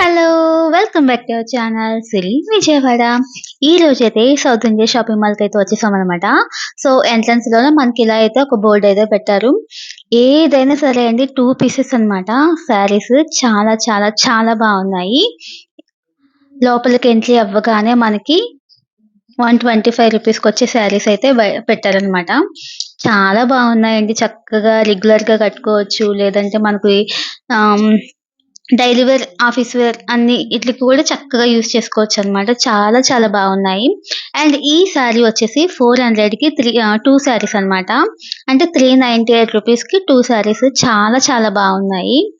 Hello welcome back to our channel Siri Vijayawada ఈ రోజు అయితే సౌత్ ఇండియా షాపింగ్ మాల్కి అయితే వచ్చేసాం అనమాట సో ఎంట్రన్స్లోనే మనకి ఇలా అయితే ఒక బోర్డు అయితే పెట్టారు. ఏదైనా సరే అండి టూ పీసెస్ అన్నమాట. శారీస్ చాలా చాలా చాలా బాగున్నాయి. లోపలికి ఎంట్రీ అవ్వగానే మనకి వన్ ట్వంటీ ఫైవ్ రూపీస్కి వచ్చే శారీస్ అయితే పెట్టారనమాట చాలా బాగున్నాయండి. చక్కగా రెగ్యులర్గా కట్టుకోవచ్చు. లేదంటే మనకి డైలీ వేర్ ఆఫీస్ వేర్ అన్ని ఇట్లకి కూడా చక్కగా యూస్ చేసుకోవచ్చు అన్నమాట చాలా చాలా బాగున్నాయి. అండ్ ఈ శారీ వచ్చేసి ఫోర్ హండ్రెడ్కి త్రీ టూ శారీస్ అన్నమాట. అంటే త్రీ నైన్టీ ఎయిట్ రూపీస్కి టూ శారీస్ చాలా చాలా బాగున్నాయి.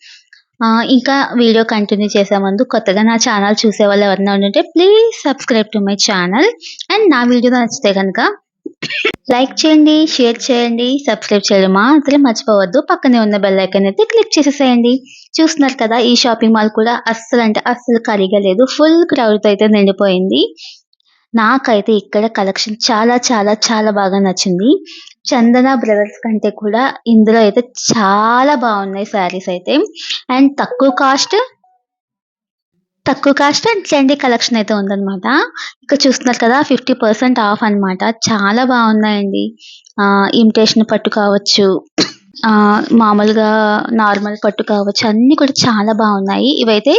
ఆ, ఇంకా వీడియో కంటిన్యూ చేసే ముందు కొత్తగా నా ఛానల్ చూసే వాళ్ళు ఎవరైనా ఉంటే please subscribe to my channel. And నా వీడియో నచ్చితే కనుక లైక్ చేయండి షేర్ చేయండి సబ్స్క్రైబ్ చేయడం మాత్రం మర్చిపోవద్దు. పక్కనే ఉన్న బెల్ ఐకాన్ అయితే క్లిక్ చేసేసేయండి. చూస్తున్నారు కదా ఈ షాపింగ్ మాల్ కూడా అస్సలు అంటే అస్సలు ఖాళీగా లేదు. ఫుల్ క్రౌడ్ అయితే నిండిపోయింది. నాకైతే ఇక్కడ కలెక్షన్ చాలా చాలా చాలా బాగా నచ్చింది. చందన బ్రదర్స్ కంటే కూడా ఇందులో అయితే చాలా బాగున్నాయి శారీస్ అయితే. అండ్ తక్కువ కాస్ట్ తక్కువ కాస్ట్ అండ్ ట్రెండీ కలెక్షన్ అయితే ఉందన్నమాట. ఇక్కడ చూస్తున్నారు కదా ఫిఫ్టీ పర్సెంట్ ఆఫ్ అన్నమాట. చాలా బాగున్నాయండి. ఆ ఇమిటేషన్ పట్టు కావచ్చు ఆ మామూలుగా నార్మల్ పట్టు కావచ్చు అన్ని కూడా చాలా బాగున్నాయి. ఇవైతే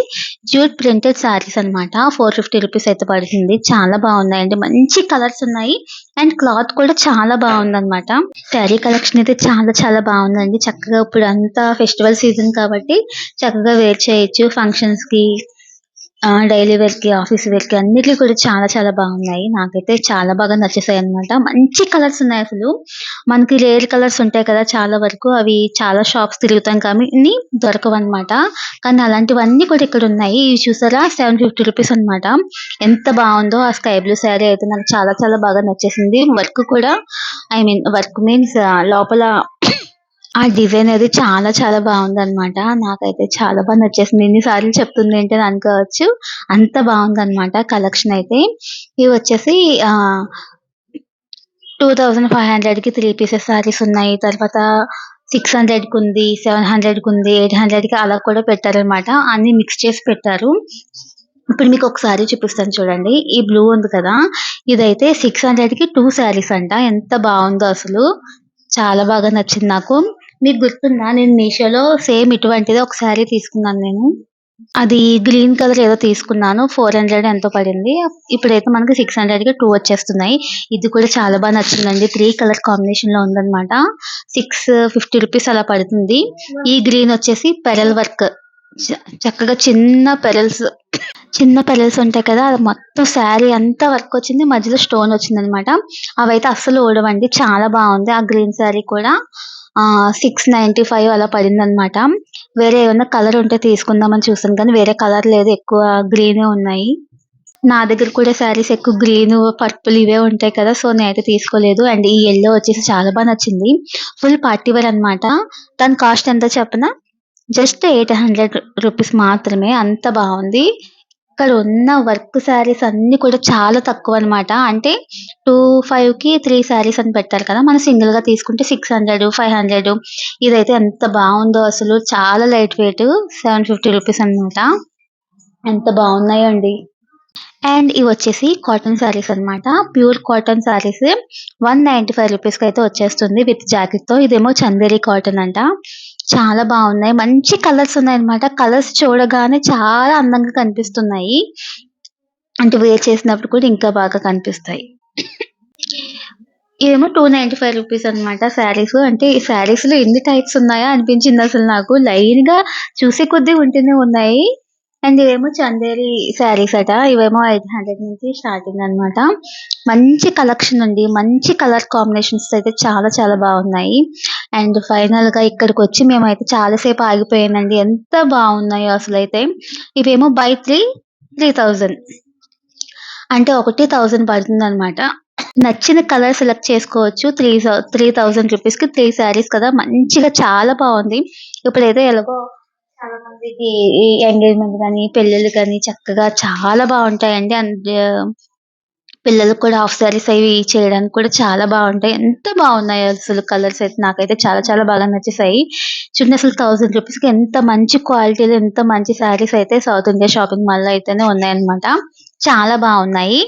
జ్యూట్ ప్రింటెడ్ శారీస్ అన్నమాట. ఫోర్ ఫిఫ్టీ రూపీస్ అయితే పడుతుంది. చాలా బాగున్నాయండి. మంచి కలర్స్ ఉన్నాయి. అండ్ క్లాత్ కూడా చాలా బాగుంది అనమాట శారీ కలెక్షన్ అయితే చాలా చాలా బాగుందండి. చక్కగా ఇప్పుడు అంతా ఫెస్టివల్ సీజన్ కాబట్టి చక్కగా వేర్ చేయొచ్చు ఫంక్షన్స్ ఆ డైలీ వేర్కి ఆఫీస్ వేర్కి అన్నిటికీ కూడా చాలా చాలా బాగున్నాయి. నాకైతే చాలా బాగా నచ్చేసాయి అన్నమాట. మంచి కలర్స్ ఉన్నాయి అసలు. మనకి రేర్ కలర్స్ ఉంటాయి కదా చాలా వరకు. అవి చాలా షాప్స్ తిరుగుతాం కానీ దొరకవు అనమాట కానీ అలాంటివన్నీ కూడా ఇక్కడ ఉన్నాయి. ఇవి చూసారా? సెవెన్ ఫిఫ్టీ రూపీస్ అన్నమాట. ఎంత బాగుందో ఆ స్కై బ్లూ శారీ అయితే నాకు చాలా చాలా బాగా నచ్చేసింది. వర్క్ కూడా ఐ మీన్ వర్క్ మీన్స్ లోపల ఆ డిజైన్ అది చాలా చాలా బాగుంది అనమాట నాకైతే చాలా బాగా నచ్చేసింది. ఎన్నిసార్లు చెప్తుంది ఏంటి అని అనుకోవచ్చు. అంత బాగుంది అనమాట కలెక్షన్ అయితే. ఇవి వచ్చేసి ఆ టూ థౌజండ్ ఫైవ్ హండ్రెడ్కి త్రీ పీసెస్ సారీస్ ఉన్నాయి. తర్వాత సిక్స్ హండ్రెడ్కి ఉంది సెవెన్ హండ్రెడ్కి ఉంది ఎయిట్ హండ్రెడ్కి అలా కూడా పెట్టారన్నమాట. అన్ని మిక్స్ చేసి పెట్టారు. ఇప్పుడు మీకు ఒకసారి చూపిస్తాను చూడండి. ఈ బ్లూ ఉంది కదా. ఇదైతే సిక్స్ హండ్రెడ్కి టూ శారీస్ అంట. ఎంత బాగుందో అసలు. చాలా బాగా నచ్చింది నాకు. మీకు గుర్తుందా? నేను మీషోలో సేమ్ ఇటువంటిది ఒక శారీ తీసుకున్నాను నేను. అది గ్రీన్ కలర్ ఏదో తీసుకున్నాను. ఫోర్ హండ్రెడ్ ఎంతో పడింది. ఇప్పుడైతే మనకి సిక్స్ హండ్రెడ్కి టూ వచ్చేస్తున్నాయి. ఇది కూడా చాలా బాగా నచ్చిందండి. త్రీ కలర్ కాంబినేషన్లో ఉందన్నమాట. సిక్స్ ఫిఫ్టీ రూపీస్ అలా పడుతుంది. ఈ గ్రీన్ వచ్చేసి పెరల్ వర్క్. చక్కగా చిన్న పెరల్స్ చిన్న పెరల్స్ ఉంటాయి కదా అది మొత్తం శారీ అంతా వర్క్ వచ్చింది. మధ్యలో స్టోన్ వచ్చింది అనమాట అవైతే అస్సలు ఓడవండి చాలా బాగుంది ఆ గ్రీన్ శారీ కూడా. సిక్స్ నైన్టీ ఫైవ్ అలా పడింది అనమాట వేరే ఏమైనా కలర్ ఉంటే తీసుకుందామని చూసాను కానీ వేరే కలర్ లేదు ఎక్కువ గ్రీన్ ఉన్నాయి. నా దగ్గర కూడా శారీస్ ఎక్కువ గ్రీన్ పర్పుల్ ఇవే ఉంటాయి కదా సో నేనైతే తీసుకోలేదు. అండ్ ఈ ఎల్లో వచ్చేసి చాలా బాగా నచ్చింది. ఫుల్ పార్టీ వేర్ అన్నమాట. దాని కాస్ట్ ఎంత చెప్పనా? జస్ట్ ఎయిట్ హండ్రెడ్ రూపీస్ మాత్రమే అంత బాగుంది. ఇక్కడ ఉన్న వర్క్ శారీస్ అన్ని కూడా చాలా తక్కువ అన్నమాట అంటే టూ ఫైవ్కి త్రీ శారీస్ అని పెట్టారు కదా మనం సింగిల్గా తీసుకుంటే సిక్స్ హండ్రెడ్ ఫైవ్ హండ్రెడ్. ఇదైతే ఎంత బాగుందో అసలు. చాలా light weight seven fifty rupees అన్నమాట. ఎంత బాగున్నాయో అండ్ ఇవి వచ్చేసి కాటన్ శారీస్ అన్నమాట. Pure cotton saris one ninety five రూపీస్కి అయితే వచ్చేస్తుంది విత్ జాకెట్తో. ఇదేమో చందేరి కాటన్ అంట. చాలా బాగున్నాయి. మంచి కలర్స్ ఉన్నాయి అన్నమాట. కలర్స్ చూడగానే చాలా అందంగా కనిపిస్తున్నాయి. అంటే వేర్ చేసినప్పుడు కూడా ఇంకా బాగా కనిపిస్తాయి. ఇదేమో టూ నైంటీ ఫైవ్ రూపీస్ అనమాట శారీస్ అంటే ఈ శారీస్లో ఎన్ని టైప్స్ ఉన్నాయా అనిపించింది అసలు నాకు. లైన్గా చూసే కొద్దీ ఉంటూనే ఉన్నాయి. అండ్ ఇవేమో చందేరి శారీస్ అట ఇవేమో ఎయిట్ హండ్రెడ్ నుంచి స్టార్టింగ్ అన్నమాట. మంచి కలెక్షన్ ఉంది మంచి కలర్ కాంబినేషన్స్ అయితే చాలా చాలా బాగున్నాయి. అండ్ ఫైనల్గా ఇక్కడికి వచ్చి మేమైతే చాలా సేపు ఆగిపోయానండి ఎంత బాగున్నాయో అసలు అయితే ఇవేమో బై త్రీ త్రీ థౌజండ్. అంటే ఒకటి థౌజండ్ పడుతుంది అనమాట నచ్చిన కలర్ సెలెక్ట్ చేసుకోవచ్చు. త్రీ త్రీ థౌజండ్ రూపీస్కి త్రీ శారీస్ కదా. మంచిగా చాలా బాగుంది. ఇప్పుడైతే ఎలాగో చాలా మందికి ఎంగేజ్మెంట్ కానీ పెళ్ళిళ్ళు కానీ చక్కగా చాలా బాగుంటాయండి. అండ్ పిల్లలకు కూడా హాఫ్ సారీస్ అవి చేయడానికి కూడా చాలా బాగుంటాయి. ఎంత బాగున్నాయి అసలు కలర్స్ అయితే నాకైతే చాలా చాలా బాగా నచ్చేసాయి. చూడండి అసలు థౌసండ్ రూపీస్కి ఎంత మంచి క్వాలిటీలో ఎంత మంచి సారీస్ అయితే సౌత్ ఇండియా షాపింగ్ మాల్లో అయితేనే ఉన్నాయన్నమాట. చాలా బాగున్నాయి.